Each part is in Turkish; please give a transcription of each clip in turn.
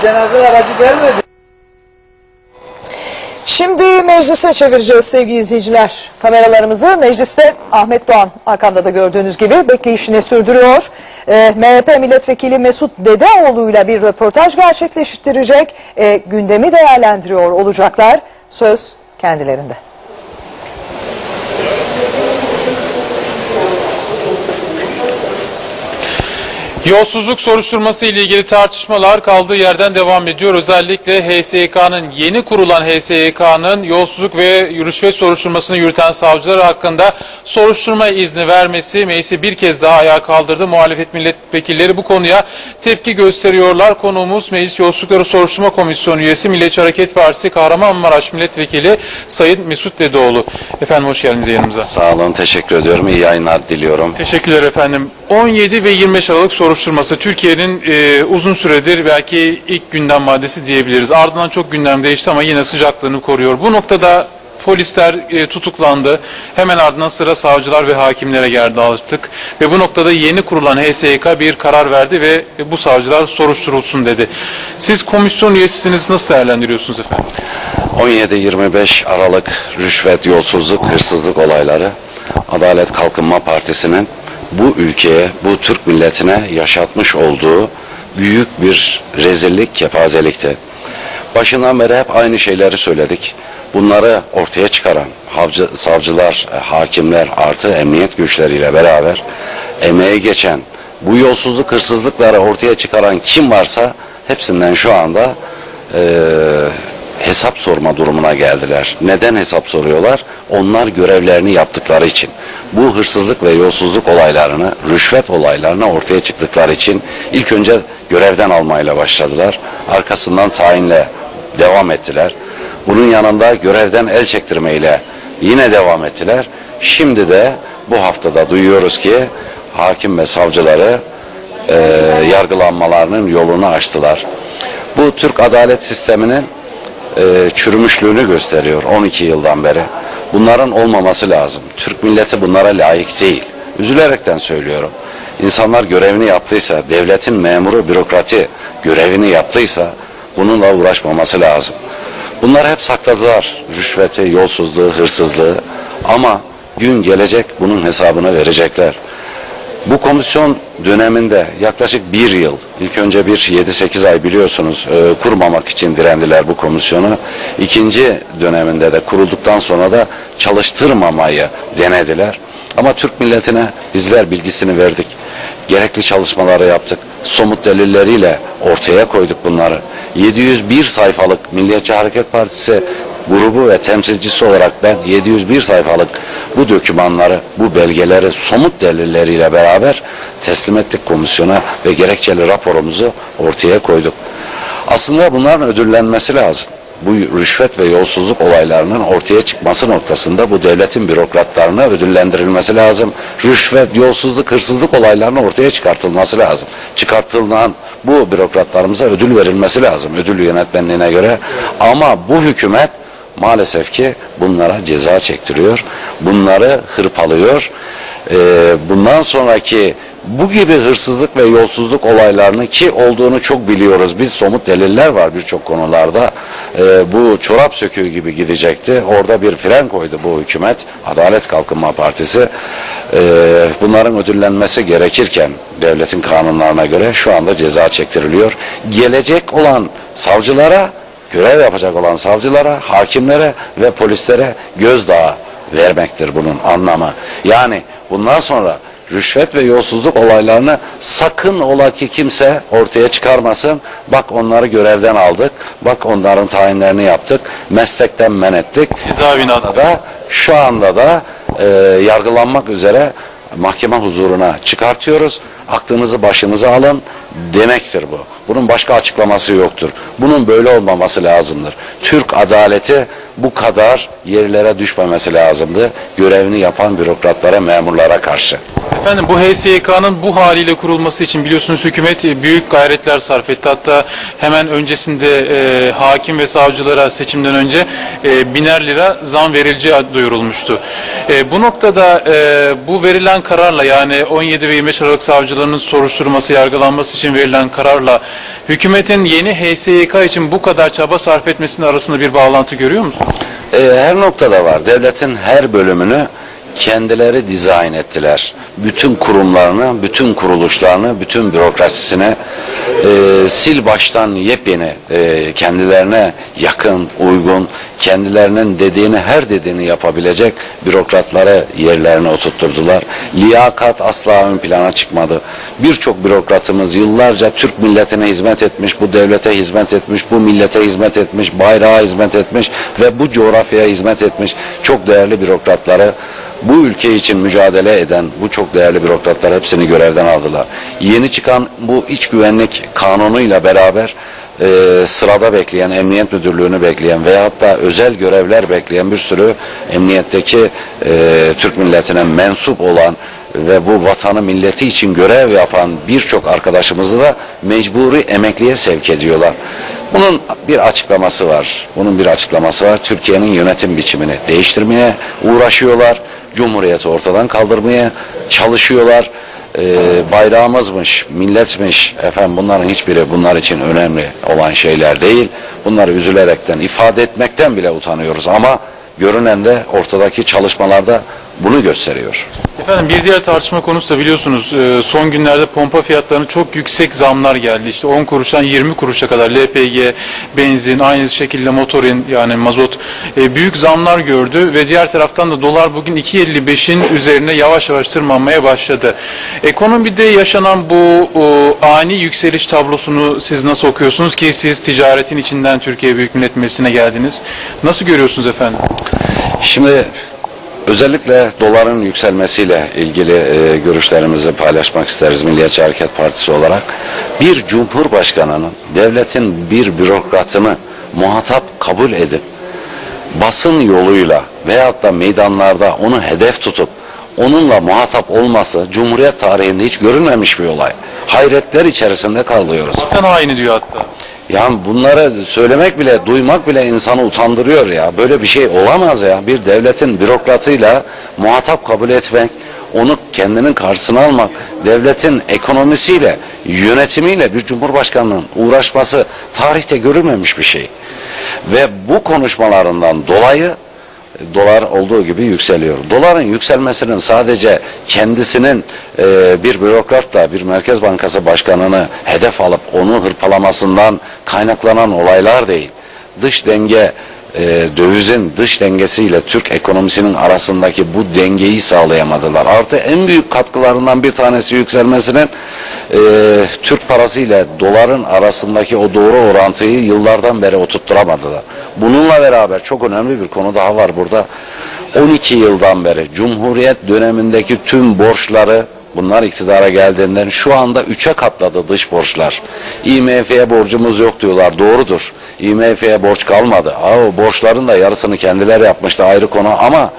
cenaze aracı gelmedi. Şimdi meclise çevireceğiz sevgili izleyiciler. Kameralarımızı mecliste Ahmet Doğan arkamda da gördüğünüz gibi bekleyişini sürdürüyor. Ee, MHP milletvekili Mesut Dedeoğlu'yla bir röportaj gerçekleştirecek. Ee, gündemi değerlendiriyor olacaklar. Söz kendilerinde. Yolsuzluk soruşturması ile ilgili tartışmalar kaldığı yerden devam ediyor. Özellikle HSYK'nın yeni kurulan HSYK'nın yolsuzluk ve rüşvet soruşturmasını yürüten savcılar hakkında soruşturma izni vermesi meclisi bir kez daha ayağa kaldırdı. Muhalefet milletvekilleri bu konuya tepki gösteriyorlar. Konuğumuz Meclis Yolsuzlukları Soruşturma Komisyonu üyesi Milliyetçi Hareket Partisi Kahramanmaraş Milletvekili Sayın Mesut Dedeoğlu. Efendim hoş geldiniz yayınımıza. Sağ olun, teşekkür ediyorum. İyi yayınlar diliyorum. Teşekkürler efendim. 17 ve 25 Aralık soruşturması Türkiye'nin e, uzun süredir belki ilk gündem maddesi diyebiliriz. Ardından çok gündem değişti ama yine sıcaklığını koruyor. Bu noktada polisler e, tutuklandı. Hemen ardından sıra savcılar ve hakimlere geldi alıştık. Ve bu noktada yeni kurulan HSYK bir karar verdi ve e, bu savcılar soruşturulsun dedi. Siz komisyon üyesisiniz nasıl değerlendiriyorsunuz efendim? 17-25 Aralık rüşvet, yolsuzluk, hırsızlık olayları Adalet Kalkınma Partisi'nin bu ülkeye, bu Türk milletine yaşatmış olduğu büyük bir rezillik, kepazelikti. Başından beri hep aynı şeyleri söyledik. Bunları ortaya çıkaran havcı, savcılar, e, hakimler artı emniyet güçleriyle beraber emeğe geçen bu yolsuzluk, hırsızlıkları ortaya çıkaran kim varsa hepsinden şu anda eee hesap sorma durumuna geldiler. Neden hesap soruyorlar? Onlar görevlerini yaptıkları için. Bu hırsızlık ve yolsuzluk olaylarını, rüşvet olaylarını ortaya çıktıkları için ilk önce görevden almayla başladılar. Arkasından tayinle devam ettiler. Bunun yanında görevden el çektirmeyle yine devam ettiler. Şimdi de bu haftada duyuyoruz ki hakim ve savcıları e, yargılanmalarının yolunu açtılar. Bu Türk adalet sisteminin e, çürümüşlüğünü gösteriyor 12 yıldan beri. Bunların olmaması lazım. Türk milleti bunlara layık değil. Üzülerekten söylüyorum. İnsanlar görevini yaptıysa, devletin memuru, bürokrati görevini yaptıysa bununla uğraşmaması lazım. Bunlar hep sakladılar. Rüşveti, yolsuzluğu, hırsızlığı. Ama gün gelecek bunun hesabını verecekler. Bu komisyon döneminde yaklaşık bir yıl, ilk önce bir 7-8 ay biliyorsunuz e, kurmamak için direndiler bu komisyonu. İkinci döneminde de kurulduktan sonra da çalıştırmamayı denediler. Ama Türk milletine bizler bilgisini verdik. Gerekli çalışmaları yaptık. Somut delilleriyle ortaya koyduk bunları. 701 sayfalık Milliyetçi Hareket Partisi grubu ve temsilcisi olarak ben 701 sayfalık bu dokümanları, bu belgeleri somut delilleriyle beraber teslim ettik komisyona ve gerekçeli raporumuzu ortaya koyduk. Aslında bunların ödüllenmesi lazım. Bu rüşvet ve yolsuzluk olaylarının ortaya çıkması noktasında bu devletin bürokratlarına ödüllendirilmesi lazım. Rüşvet, yolsuzluk, hırsızlık olaylarının ortaya çıkartılması lazım. Çıkartılan bu bürokratlarımıza ödül verilmesi lazım ödül yönetmenliğine göre. Ama bu hükümet maalesef ki bunlara ceza çektiriyor. Bunları hırpalıyor. Ee, bundan sonraki bu gibi hırsızlık ve yolsuzluk olaylarını ki olduğunu çok biliyoruz. Biz somut deliller var birçok konularda. Ee, bu çorap söküğü gibi gidecekti. Orada bir fren koydu bu hükümet. Adalet Kalkınma Partisi. Ee, bunların ödüllenmesi gerekirken devletin kanunlarına göre şu anda ceza çektiriliyor. Gelecek olan savcılara görev yapacak olan savcılara, hakimlere ve polislere gözdağı vermektir bunun anlamı. Yani bundan sonra rüşvet ve yolsuzluk olaylarını sakın ola ki kimse ortaya çıkarmasın. Bak onları görevden aldık. Bak onların tayinlerini yaptık. Meslekten men ettik. Da şu anda da e, yargılanmak üzere mahkeme huzuruna çıkartıyoruz. Aklınızı başınıza alın demektir bu. Bunun başka açıklaması yoktur. Bunun böyle olmaması lazımdır. Türk adaleti bu kadar yerlere düşmemesi lazımdı. Görevini yapan bürokratlara, memurlara karşı. Efendim bu HSYK'nın bu haliyle kurulması için biliyorsunuz hükümet e, büyük gayretler sarf etti. Hatta hemen öncesinde e, hakim ve savcılara seçimden önce e, biner lira zam verileceği duyurulmuştu. E, bu noktada e, bu verilen kararla yani 17 ve 25 Aralık savcılarının soruşturması, yargılanması için verilen kararla Hükümetin yeni HSYK için bu kadar çaba sarf etmesinin arasında bir bağlantı görüyor musun? Ee, her noktada var. Devletin her bölümünü kendileri dizayn ettiler. Bütün kurumlarını, bütün kuruluşlarını, bütün bürokrasisini e, sil baştan yepyeni e, kendilerine yakın, uygun, kendilerinin dediğini her dediğini yapabilecek bürokratları yerlerine oturtturdular. Liyakat asla ön plana çıkmadı. Birçok bürokratımız yıllarca Türk milletine hizmet etmiş, bu devlete hizmet etmiş, bu millete hizmet etmiş, bayrağa hizmet etmiş ve bu coğrafyaya hizmet etmiş çok değerli bürokratları bu ülke için mücadele eden bu çok değerli bürokratlar hepsini görevden aldılar. Yeni çıkan bu iç güvenlik kanunuyla beraber e, sırada bekleyen, emniyet müdürlüğünü bekleyen veyahut da özel görevler bekleyen bir sürü emniyetteki e, Türk milletine mensup olan ve bu vatanı milleti için görev yapan birçok arkadaşımızı da mecburi emekliye sevk ediyorlar. Bunun bir açıklaması var. Bunun bir açıklaması var. Türkiye'nin yönetim biçimini değiştirmeye uğraşıyorlar. Cumhuriyeti ortadan kaldırmaya çalışıyorlar. Ee, bayrağımızmış, milletmiş, efendim bunların hiçbiri bunlar için önemli olan şeyler değil. Bunları üzülerekten, ifade etmekten bile utanıyoruz ama görünen de ortadaki çalışmalarda bunu gösteriyor. Efendim bir diğer tartışma konusu da biliyorsunuz e, son günlerde pompa fiyatlarına çok yüksek zamlar geldi. İşte 10 kuruştan 20 kuruşa kadar LPG, benzin, aynı şekilde motorin yani mazot e, büyük zamlar gördü ve diğer taraftan da dolar bugün 2.55'in üzerine yavaş yavaş tırmanmaya başladı. Ekonomide yaşanan bu ani yükseliş tablosunu siz nasıl okuyorsunuz ki siz ticaretin içinden Türkiye Büyük Millet Meclisi'ne geldiniz. Nasıl görüyorsunuz efendim? Şimdi özellikle doların yükselmesiyle ilgili e, görüşlerimizi paylaşmak isteriz Milliyetçi Hareket Partisi olarak. Bir cumhurbaşkanının devletin bir bürokratını muhatap kabul edip basın yoluyla veyahut da meydanlarda onu hedef tutup onunla muhatap olması Cumhuriyet tarihinde hiç görülmemiş bir olay. Hayretler içerisinde kalıyoruz. Vatan haini diyor hatta. Yani bunları söylemek bile, duymak bile insanı utandırıyor ya. Böyle bir şey olamaz ya. Bir devletin bürokratıyla muhatap kabul etmek, onu kendinin karşısına almak, devletin ekonomisiyle, yönetimiyle bir cumhurbaşkanının uğraşması tarihte görülmemiş bir şey. Ve bu konuşmalarından dolayı dolar olduğu gibi yükseliyor. Doların yükselmesinin sadece kendisinin e, bir bürokratla bir Merkez Bankası başkanını hedef alıp onu hırpalamasından kaynaklanan olaylar değil. Dış denge e, dövizin dış dengesiyle Türk ekonomisinin arasındaki bu dengeyi sağlayamadılar. Artı en büyük katkılarından bir tanesi yükselmesinin e, Türk parası ile doların arasındaki o doğru orantıyı yıllardan beri oturtturamadılar. Bununla beraber çok önemli bir konu daha var burada. 12 yıldan beri Cumhuriyet dönemindeki tüm borçları bunlar iktidara geldiğinden şu anda 3'e katladı dış borçlar. IMF'ye borcumuz yok diyorlar. Doğrudur. IMF'ye borç kalmadı. Aa, borçların da yarısını kendileri yapmıştı ayrı konu ama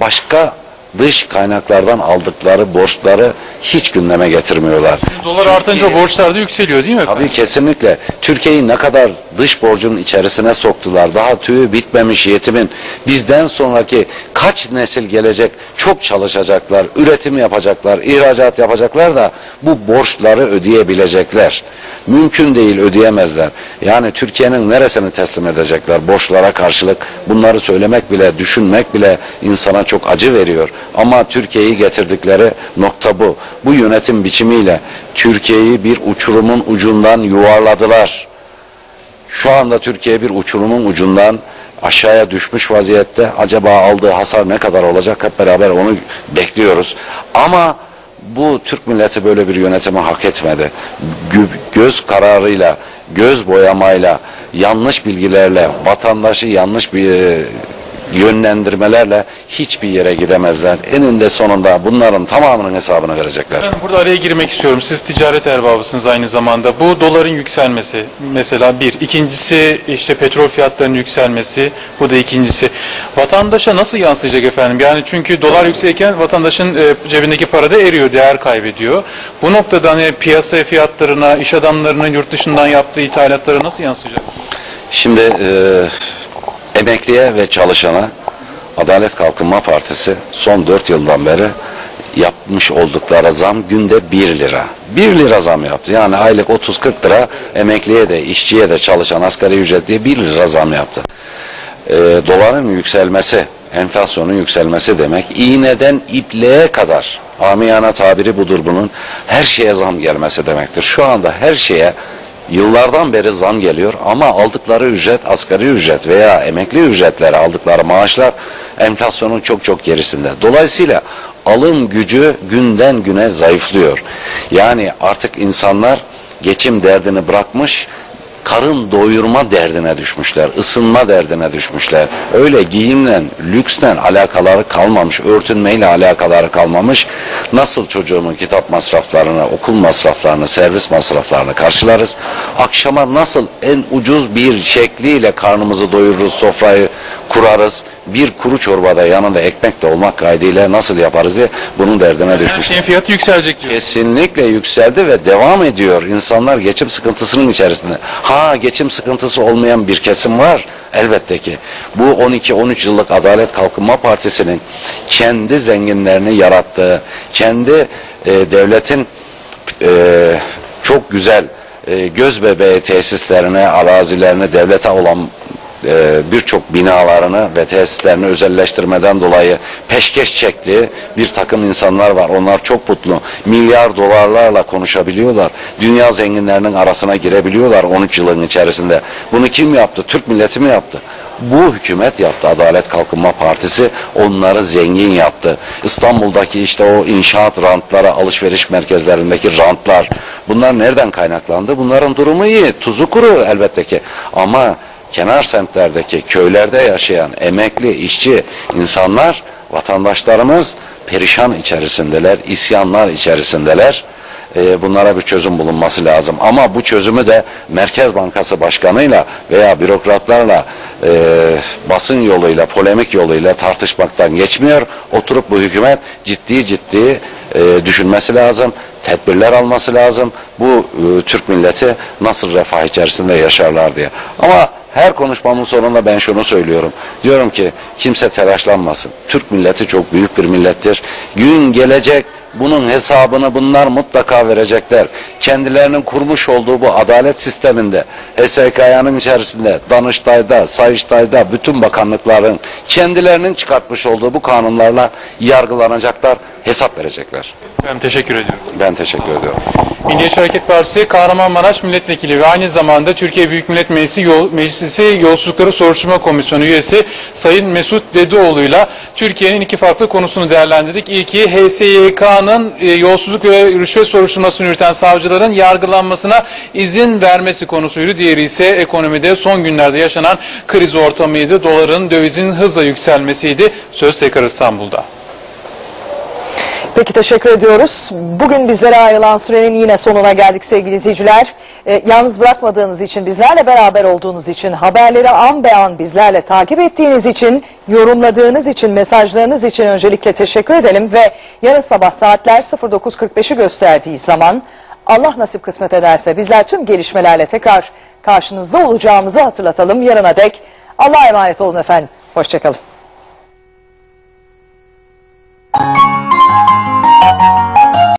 başka dış kaynaklardan aldıkları borçları hiç gündeme getirmiyorlar. Dolar artınca borçlar da yükseliyor değil mi efendim? Tabii kesinlikle. Türkiye'yi ne kadar dış borcun içerisine soktular. Daha tüyü bitmemiş yetimin bizden sonraki kaç nesil gelecek çok çalışacaklar, üretim yapacaklar, ihracat yapacaklar da bu borçları ödeyebilecekler. Mümkün değil ödeyemezler. Yani Türkiye'nin neresini teslim edecekler borçlara karşılık? Bunları söylemek bile, düşünmek bile insana çok acı veriyor. Ama Türkiye'yi getirdikleri nokta bu. Bu yönetim biçimiyle Türkiye'yi bir uçurumun ucundan yuvarladılar. Şu anda Türkiye bir uçurumun ucundan aşağıya düşmüş vaziyette. Acaba aldığı hasar ne kadar olacak hep beraber onu bekliyoruz. Ama bu Türk milleti böyle bir yönetimi hak etmedi. Gö- Göz kararıyla, göz boyamayla, yanlış bilgilerle, vatandaşı yanlış bir e, yönlendirmelerle hiçbir yere gidemezler. Eninde sonunda bunların tamamının hesabını verecekler. Efendim burada araya girmek istiyorum. Siz ticaret erbabısınız aynı zamanda. Bu doların yükselmesi mesela bir. İkincisi işte petrol fiyatlarının yükselmesi. Bu da ikincisi. Vatandaşa nasıl yansıyacak efendim? Yani çünkü dolar yükselirken vatandaşın e, cebindeki para da eriyor, değer kaybediyor. Bu noktada hani piyasa fiyatlarına, iş adamlarının yurt dışından yaptığı ithalatlara nasıl yansıyacak? Şimdi e, emekliye ve çalışana Adalet Kalkınma Partisi son 4 yıldan beri yapmış oldukları zam günde 1 lira. 1 lira zam yaptı. Yani aylık 30-40 lira emekliye de işçiye de çalışan asgari ücretliye 1 lira zam yaptı. Ee, doların yükselmesi, enflasyonun yükselmesi demek iğneden ipliğe kadar amiyana tabiri budur bunun her şeye zam gelmesi demektir. Şu anda her şeye Yıllardan beri zam geliyor ama aldıkları ücret asgari ücret veya emekli ücretlere aldıkları maaşlar enflasyonun çok çok gerisinde. Dolayısıyla alım gücü günden güne zayıflıyor. Yani artık insanlar geçim derdini bırakmış karın doyurma derdine düşmüşler, ısınma derdine düşmüşler. Öyle giyimle, lüksle alakaları kalmamış, örtünmeyle alakaları kalmamış. Nasıl çocuğumun kitap masraflarını, okul masraflarını, servis masraflarını karşılarız? Akşama nasıl en ucuz bir şekliyle karnımızı doyururuz, sofrayı kurarız? Bir kuru çorbada yanında ekmek de olmak kaydıyla nasıl yaparız diye bunun derdine Her düşmüş. şeyin fiyatı yükselecek diyor. Kesinlikle yükseldi ve devam ediyor. İnsanlar geçim sıkıntısının içerisinde. Ha geçim sıkıntısı olmayan bir kesim var. Elbette ki. Bu 12-13 yıllık Adalet Kalkınma Partisi'nin kendi zenginlerini yarattığı, kendi e, devletin e, çok güzel e, göz bebeği tesislerine, arazilerine, devlete olan e, birçok binalarını ve tesislerini özelleştirmeden dolayı peşkeş çekti. Bir takım insanlar var. Onlar çok mutlu. Milyar dolarlarla konuşabiliyorlar. Dünya zenginlerinin arasına girebiliyorlar 13 yılın içerisinde. Bunu kim yaptı? Türk milleti mi yaptı? Bu hükümet yaptı. Adalet Kalkınma Partisi onları zengin yaptı. İstanbul'daki işte o inşaat rantları, alışveriş merkezlerindeki rantlar. Bunlar nereden kaynaklandı? Bunların durumu iyi. Tuzu kuru elbette ki. Ama kenar semtlerdeki köylerde yaşayan emekli, işçi insanlar, vatandaşlarımız perişan içerisindeler, isyanlar içerisindeler. Ee, bunlara bir çözüm bulunması lazım. Ama bu çözümü de Merkez Bankası Başkanı'yla veya bürokratlarla e, basın yoluyla, polemik yoluyla tartışmaktan geçmiyor. Oturup bu hükümet ciddi ciddi e, düşünmesi lazım, tedbirler alması lazım. Bu e, Türk milleti nasıl refah içerisinde yaşarlar diye. Ama her konuşmamın sonunda ben şunu söylüyorum. Diyorum ki kimse telaşlanmasın. Türk milleti çok büyük bir millettir. Gün gelecek bunun hesabını bunlar mutlaka verecekler. Kendilerinin kurmuş olduğu bu adalet sisteminde, HSK'nın içerisinde, Danıştay'da, Sayıştay'da bütün bakanlıkların kendilerinin çıkartmış olduğu bu kanunlarla yargılanacaklar, hesap verecekler. Ben teşekkür ediyorum. Ben teşekkür ediyorum. Milliyetçi Hareket Partisi Kahramanmaraş Milletvekili ve aynı zamanda Türkiye Büyük Millet Meclisi, Yol, Meclisi Yolsuzlukları Soruşturma Komisyonu üyesi Sayın Mesut Dedioğlu'yla Türkiye'nin iki farklı konusunu değerlendirdik. İlki HSYK'nın e, yolsuzluk ve rüşvet soruşturmasını yürüten savcıların yargılanmasına izin vermesi konusuydu. Diğeri ise ekonomide son günlerde yaşanan kriz ortamıydı. Doların, dövizin hızla yükselmesiydi. Söz tekrar İstanbul'da. Peki teşekkür ediyoruz. Bugün bizlere ayrılan sürenin yine sonuna geldik sevgili izleyiciler. Ee, yalnız bırakmadığınız için, bizlerle beraber olduğunuz için, haberleri an be an bizlerle takip ettiğiniz için, yorumladığınız için, mesajlarınız için öncelikle teşekkür edelim ve yarın sabah saatler 09.45'i gösterdiği zaman Allah nasip kısmet ederse bizler tüm gelişmelerle tekrar karşınızda olacağımızı hatırlatalım. Yarına dek Allah'a emanet olun efendim. Hoşçakalın. thank you